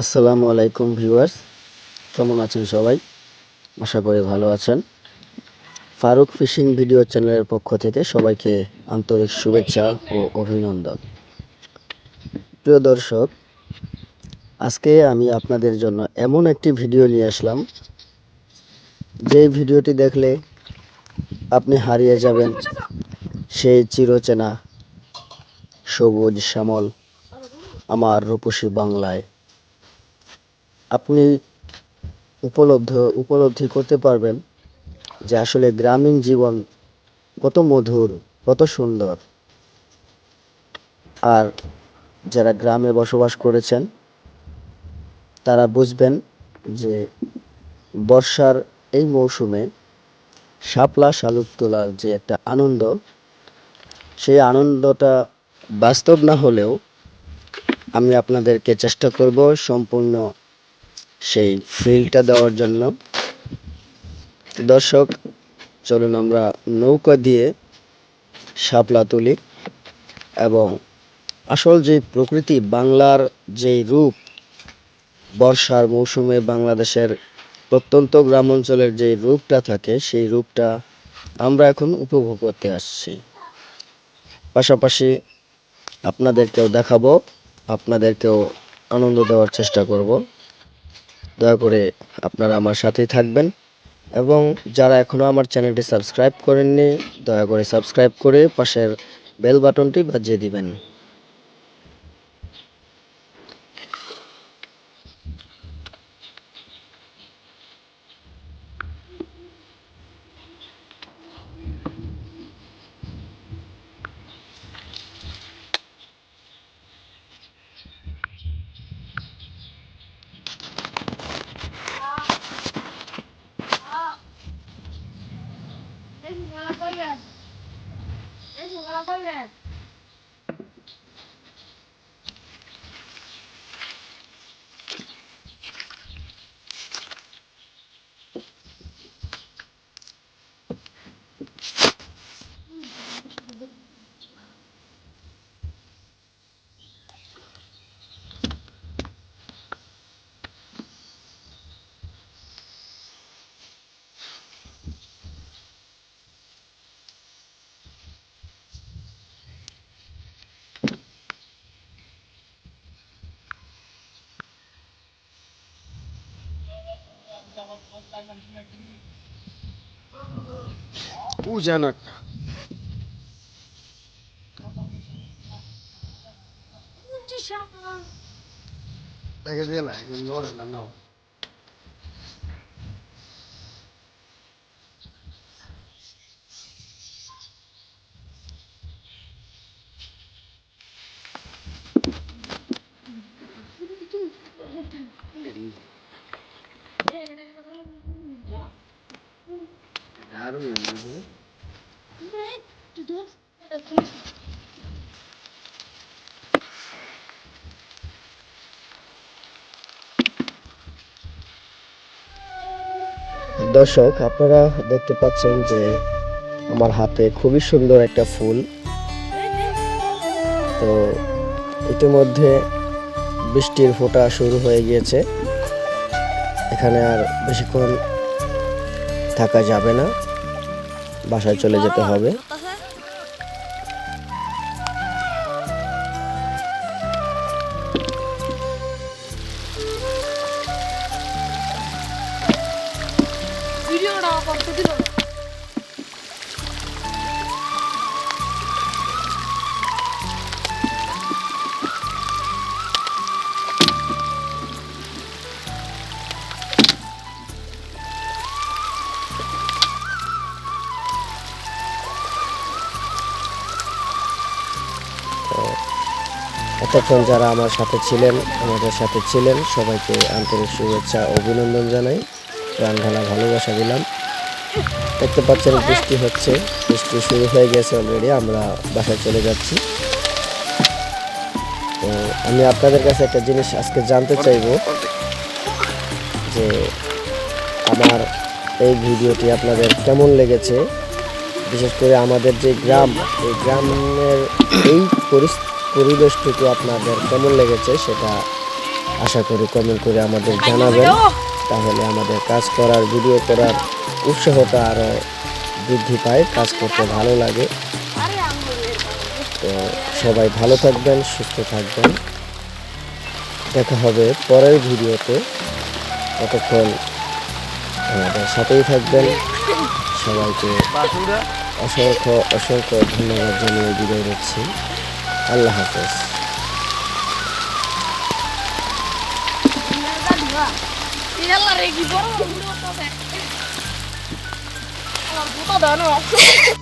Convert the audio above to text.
আসসালামু আলাইকুম ভিউয়ার্স। কেমন আছেন সবাই? আশা করি ভালো আছেন। ফারুক ফিশিং ভিডিও চ্যানেলের পক্ষ থেকে সবাইকে আন্তরিক শুভেচ্ছা ও অভিনন্দন। প্রিয় দর্শক, আজকে আমি আপনাদের জন্য এমন একটি ভিডিও নিয়ে আসলাম। যে ভিডিওটি দেখলে আপনি হারিয়ে যাবেন সেই চিরচেনা সবুজ শ্যামল আমার রূপসী বাংলায়। আপনি উপলব্ধ, উপলব্ধি করতে পারবেন যে আসলে গ্রামীণ জীবন কত মধুর, কত সুন্দর। আর যারা গ্রামে বসবাস করেছেন, তারা বুঝবেন যে বর্ষার এই মৌসুমে শাপলা শালুক তোলার যে একটা আনন্দ, সেই আনন্দটা বাস্তব না হলেও আমি আপনাদেরকে চেষ্টা করব সম্পূর্ণ সেই ফিলটা দেওয়ার জন্য। দর্শক, চলুন আমরা নৌকা দিয়ে শাপলা তুলি এবং আসল যে প্রকৃতি, বাংলার যেই রূপ, বর্ষার মৌসুমে বাংলাদেশের প্রত্যন্ত গ্রাম অঞ্চলের যে রূপটা থাকে, সেই রূপটা আমরা এখন উপভোগ করতে আসছি। পাশাপাশি আপনাদেরকেও দেখাবো, আপনাদেরকেও আনন্দ দেওয়ার চেষ্টা করব। দয়া করে আপনারা আমার সাথেই থাকবেন। এবং যারা এখনও আমার চ্যানেলটি সাবস্ক্রাইব করেননি, দয়া করে সাবস্ক্রাইব করে পাশের বেল বাটনটি বাজিয়ে দিবেন। Eso no lo colgas. Eso no lo colgas. પૂજનક Like it's real, like, ik know, door dan know. দর্শক, আপনারা দেখতে পাচ্ছেন যে আমার হাতে খুবই সুন্দর একটা ফুল। তো ইতিমধ্যে বৃষ্টির ফোঁটা শুরু হয়ে গিয়েছে। এখানে আর বেশিক্ষণ থাকা যাবে না। বাসায় চলে যেতে হবে। ভিডিওটা করতে দিল। না এতক্ষণ যারা আমার সাথে ছিলেন, আমাদের সাথে ছিলেন, সবাইকে আন্তরিক শুভেচ্ছা অভিনন্দন জানাই। ঢালা ভালোবাসা দিলাম। দেখতে পাচ্ছেন, বৃষ্টি হচ্ছে। বৃষ্টি শুরু হয়ে গেছে অলরেডি আমরা বাসায় চলে যাচ্ছি। তো আমি আপনাদের কাছে একটা জিনিস আজকে জানতে চাইব, যে আমার এই ভিডিওটি আপনাদের কেমন লেগেছে? বিশেষ করে আমাদের যে গ্রাম, এই গ্রামের এই পরিস- পরিবেশটুকু আপনাদের কেমন লেগেছে সেটা আশা করি কমেন্ট করে আমাদের জানাবেন। তাহলে আমাদের কাজ করার ভিডিও করার উৎসাহটা আরও বৃদ্ধি পায় কাজ করতে ভালো লাগে। তো সবাই ভালো থাকবেন সুস্থ থাকবেন। দেখা হবে পরের ভিডিওতে। ততক্ষণ আমাদের সাথেই থাকবেন। সবাইকে অসংখ্য অসংখ্য ধন্যবাদ জানিয়ে বিদায় নিচ্ছি। আল্লাহ হাফেজ। ইয়াল্লা রে কি বড়